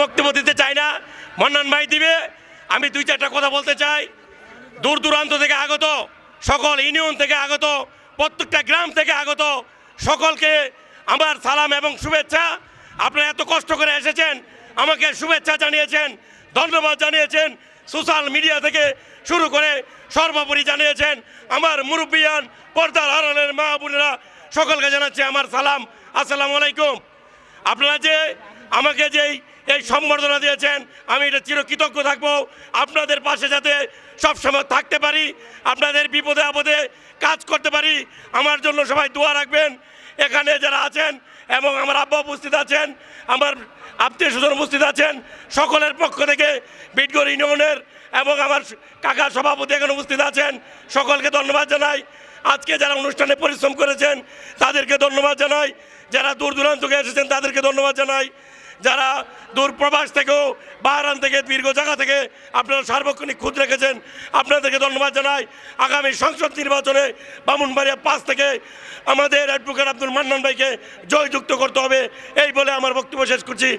বক্তব্য দিতে চাই না। মন্নান ভাই দিবে। আমি দুই চারটা কথা বলতে চাই। দূর দূরান্ত থেকে আগত, সকল ইউনিয়ন থেকে আগত, প্রত্যেকটা গ্রাম থেকে আগত, সকলকে আমার সালাম এবং শুভেচ্ছা। আপনারা এত কষ্ট করে এসেছেন, আমাকে শুভেচ্ছা জানিয়েছেন, ধন্যবাদ জানিয়েছেন, সোশ্যাল মিডিয়া থেকে শুরু করে সর্বোপরি জানিয়েছেন। আমার মুরব্বিয়ান, পর্দার আড়ালের মা বোনেরা, সকলকে জানাচ্ছি আমার সালাম। আসসালামু আলাইকুম। আপনারা যে, আমাকে যেই এই সম্বর্ধনা দিয়েছেন। আমি এটা চিরকৃতজ্ঞ থাকব। আপনাদের পাশে যাতে সবসময় থাকতে পারি, আপনাদের বিপদে আপদে কাজ করতে পারি, আমার জন্য সবাই দোয়া রাখবেন। এখানে যারা আছেন এবং আমার আব্বা উপস্থিত আছেন, আমার আত্মীয় স্বজন উপস্থিত আছেন, সকলের পক্ষ থেকে বিটগড় ইউনিয়নের এবং আমার কাকা সভাপতি এখানে উপস্থিত আছেন, সকলকে ধন্যবাদ জানাই। আজকে যারা অনুষ্ঠানে পরিশ্রম করেছেন, তাদেরকে ধন্যবাদ জানাই। যারা দূর দূরান্ত থেকে এসেছেন, তাদেরকে ধন্যবাদ জানাই। যারা দূরপ্রবাস থেকেও বাহারান থেকে, দীর্ঘ জায়গা থেকে আপনারা সার্বক্ষণিক খুঁজ রেখেছেন, আপনাদেরকে ধন্যবাদ জানাই। আগামী সংসদ নির্বাচনে বামুনবাড়িয়া পাঁচ থেকে আমাদের অ্যাডভোকেট আব্দুল মান্নান ভাইকে জয়যুক্ত করতে হবে, এই বলে আমার বক্তব্য শেষ করছি।